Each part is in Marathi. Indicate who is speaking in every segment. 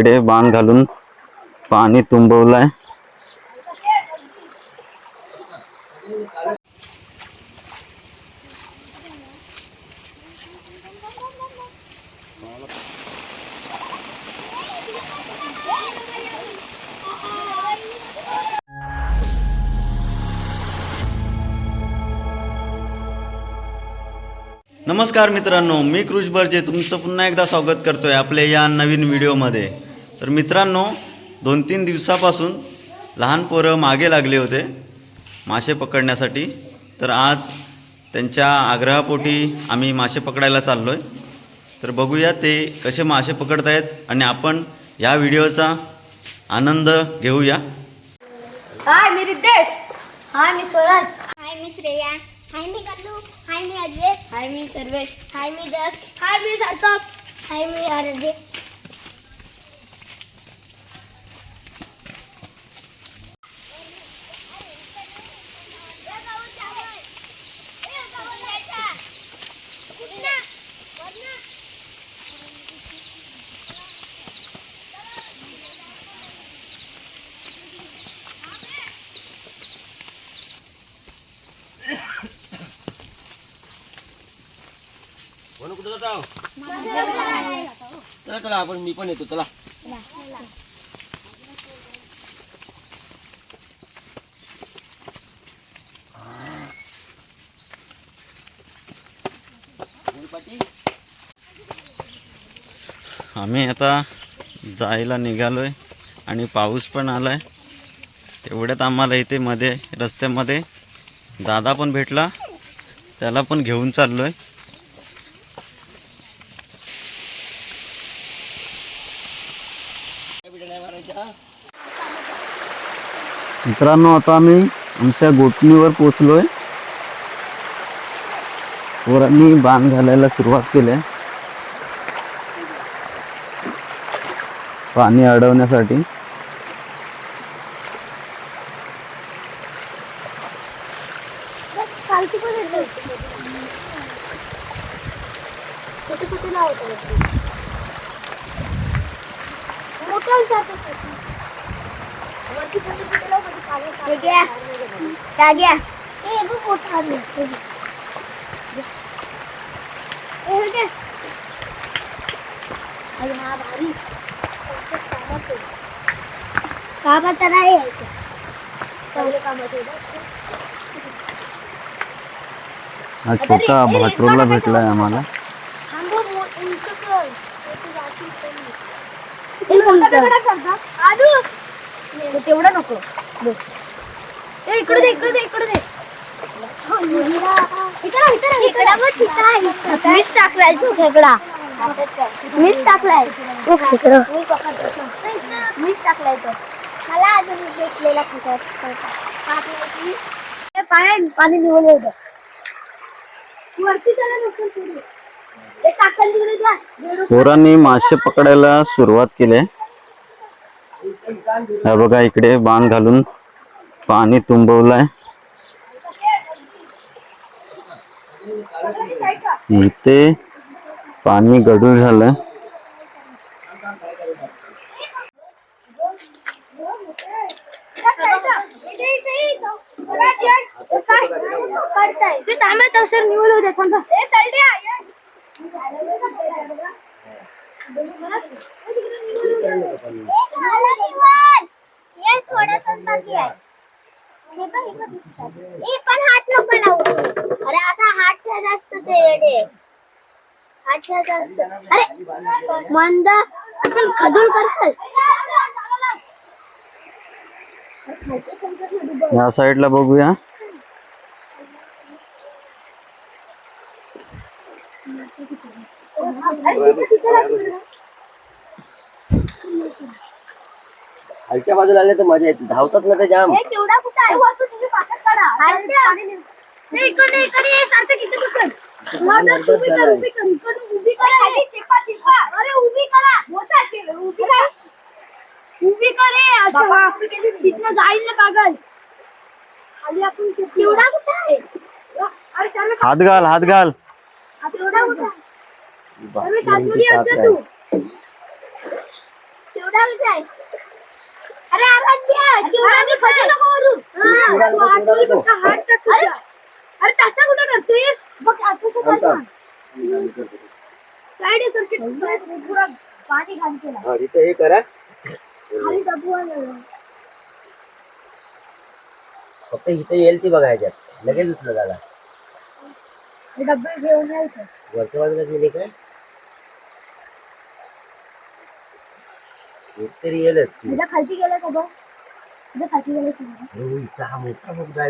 Speaker 1: इकडे बांध घालून पाणी तुंबवलंय. नमस्कार मित्रांनो मी कृष बर्जे तुमचं पुन्हा एकदा स्वागत करतोय आपल्या या नवीन व्हिडिओमध्ये. तर मित्रांनो दोन तीन दिवसापासून लहान पोरं मागे लागले होते मासे पकडण्यासाठी. तर आज त्यांच्या आग्रहापोटी आम्ही मासे पकडायला चाललो आहे तर बघूया ते कसे मासे पकडत आहेत आणि आपण या व्हिडिओचा आनंद घेऊया.
Speaker 2: हाय मी रितेश. हाय मी स्वराज.
Speaker 3: हाय मी श्रेया. हाय मी कल्लू. हाय मी अद्वैत
Speaker 2: हाय मी सर्वेश.
Speaker 3: हाय मी दक्ष हाय मी सार्थक. हाय मी आराध्य
Speaker 4: म्हणून कुठं जाता हो? चला चला आपण मी पण येतो चला.
Speaker 1: आम्ही आता जायला निघालो आहे आणि पाऊस पण आला आहे तेवढ्यात आम्हाला इथे मध्ये रस्त्यामध्ये दादा पण भेटला त्याला पण घेऊन चाललो आहे
Speaker 4: काय बिड्या नाही मारायच्या
Speaker 1: मित्रांनो आता आम्ही आमच्या गोठणीवर पोचलो आहे पोरांनी बाण घालायला सुरुवात केली आहे. पाणी अडवण्यासाठी
Speaker 3: खालती पण येतो छोटे छोटे लावतो मोठा जातो वरती छोटे छोटे लाव कधी पाणी जाग्या. ए बघ मोठा आले ए हे अरे हा भारी. कामाचा नाही यायचं चांगल्या कामाचं
Speaker 1: हा छोटा भाटरोला भेटलाय आम्हाला?
Speaker 2: तेवढं नको. इकडे दे इकडे दे इकडे दे.
Speaker 3: मीच टाकलाय तू. खेकडा मीच टाकलाय. तू खेकडा मीच टाकलाय तो. मला अजून घेतलेला खेकडा पाणी होतं वरती त्याला बेडूक
Speaker 1: पोरांनी मासे पकडायला सुरुवात केली. आहे हा बघा इकडे बाण घालून पाणी तुंबवलंय इथे पाणी गडूळ झालंय
Speaker 3: काढताय ते तांबे तसर निवड होते थांबा ए साईड या पण हात नको लावू अरे आता हात जास्त ते येडे हात जास्त अरे मंद आपण खदूळ करतोय
Speaker 1: या साईडला बघूया
Speaker 4: खालच्या बाजूला आले तर मजा येते. धावतात ना ते जाम.
Speaker 3: हे केवढा कुठं आहे? वरतून तुझी पाकट काढा. हे इकडे इकडे ये सारखं किती कुठं मदत उभी कर उभी कर इकडून उभी कर. खाली चिपा चिपा. अरे उभी करा. मोठा चिप उभी करा. उभी कर रे असं. तिथनं जाईल ना कागद खाली आपण केवढा कुठं आहे? अरे सर्व
Speaker 1: हात घाल हात घाल.
Speaker 3: केवढा कुठं आहे? सर्व सातवडी असतं तू. चिवडा काय अरे मी खाते नको. हात टाक तुझा. अरे त्याचा कुठं करते बघ असं असं कर. ना. काय नाही पुरा पाणी घाण केला.
Speaker 4: हा तिथे हे करा.
Speaker 3: खाली.
Speaker 4: फक्त इथे येईल ती बघायच्यात लगेच उचलं झाला
Speaker 3: हे डबे घेऊन यायचं.
Speaker 4: वरच्या बाजूला गेले काय? एक तरी.
Speaker 3: तुझ्या खालती गेलं का बघ तुझ्या खालती गेलं का बघ?
Speaker 4: हो, इथं हा मोठा कुठे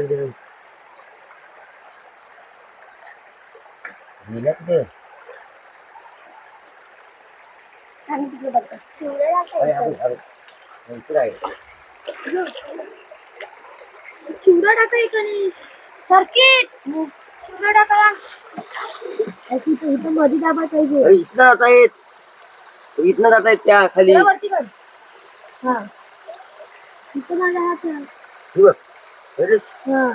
Speaker 3: आणि तिकडे बघ
Speaker 4: अरे. अरे. इकडे आहे.
Speaker 3: चिवडा सर्किट. चिवडा इथं मध्ये दाबा पाहिजे.
Speaker 4: अरे, इथनं जाता येत इथनं जाता येत त्या खाली.
Speaker 3: वरती कर हा. इथं माझा हात आहे.
Speaker 4: हे बघ. अरे,
Speaker 3: हा.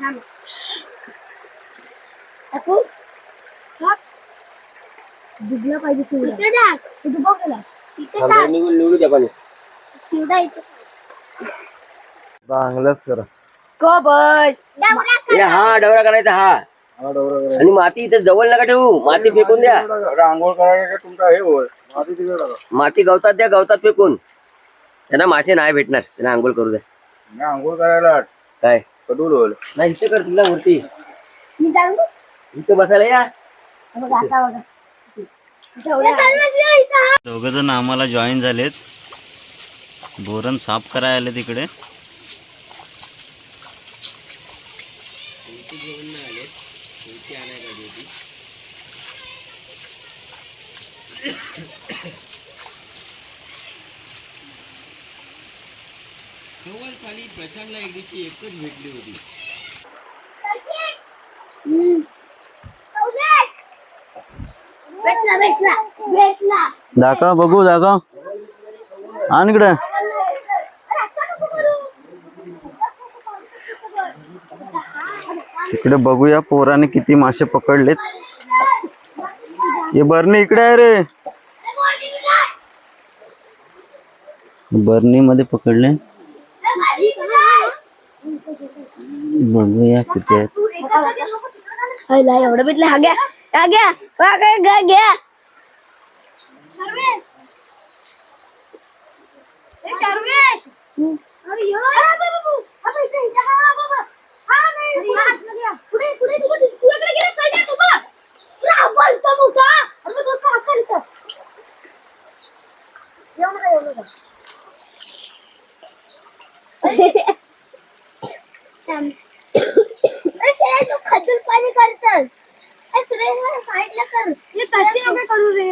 Speaker 3: थांब. टाकू टाक. डुबला पाहिजे चिवडा इथे टाक तू डुबव गेला इथे
Speaker 4: थांब,
Speaker 3: टाक
Speaker 4: निघून निघू द्या पाणी.
Speaker 3: चिवडा इथे.
Speaker 1: चांगलंच करा.
Speaker 4: ए, हा डवरा करायचा हा. आणि माती इथे जवळ नका ठेवू. माती फेकून द्या.
Speaker 5: आंघोळ करायला तुमचा हे होय. माती
Speaker 4: गवतात द्या गवतात फेकून त्यांना मासे नाही भेटणार. त्यांना आंघोळ करू द्या.
Speaker 5: आंघोळ करायला
Speaker 4: काय?
Speaker 5: कडूल होईल.
Speaker 4: नाही इथे कर तुला वरती.
Speaker 3: मी जाऊ?
Speaker 4: इथं बसायला या.
Speaker 1: दोघ जण आम्हाला जॉईन झालेत. बोरण साफ करायला आले तिकडे.
Speaker 4: साली प्रशांतला एक दिवशी एकच भेटली होती.
Speaker 1: बघू आण इकडे. इकडे बघूया पोराने किती मासे पकडलेत. हे बरणी इकडे आहे रे. बरणी मध्ये पकडले. बघूया किती आहेत
Speaker 3: हयला एवढं भेटलं हा घ्या हा घ्या हा घ्या घ्या घ्या शर्वेश अरे यो अबे इथे इथे हा बाबा हा नाही पुढे पुढे पुढे तुझ्याकडे गेला साईड तू बघ तुला बोलतो मोठा अरे तू का करतो येऊ नका येऊ नका अरे श्रेया, तू खजूर पाणी करतोस अरे श्रेया, मला साईडला कर हे कशी नका करू रे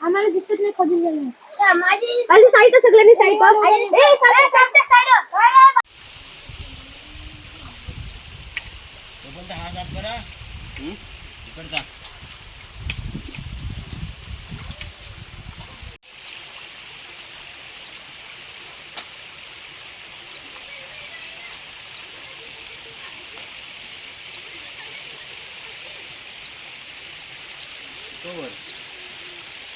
Speaker 3: आम्हाला दिसत नाही झालं माझी साईड सगळ्यांनी साईड ए साईड साईड
Speaker 4: हा हं? इकडचा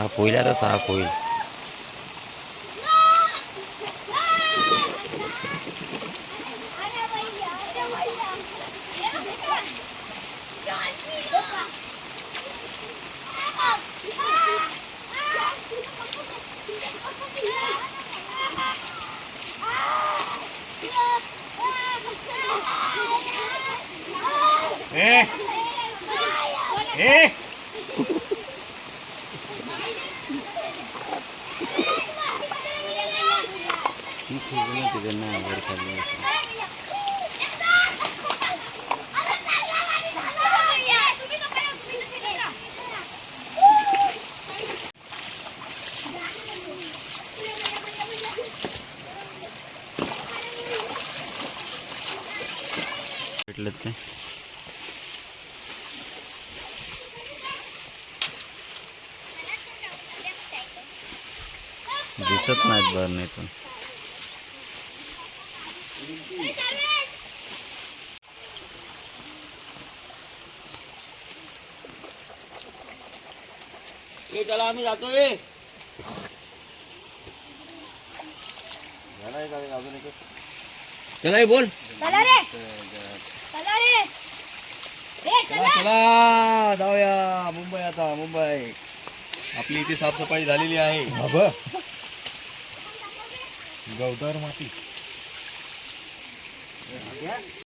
Speaker 2: साफ होईल आता साफ होईल
Speaker 1: ती खेळून येते त्यांना वर खाली असं. भेटलेत ते. दिसत नाहीत बरं नाही पण.
Speaker 2: ए चला आम्ही जातोय. चला ए, बोल.
Speaker 6: चला रे. चला रे. ए चला
Speaker 4: चला. जाऊया. मुंबई आता मुंबई. आपली इथे साफसफाई झालेली आहे. गवदार माती. Yeah.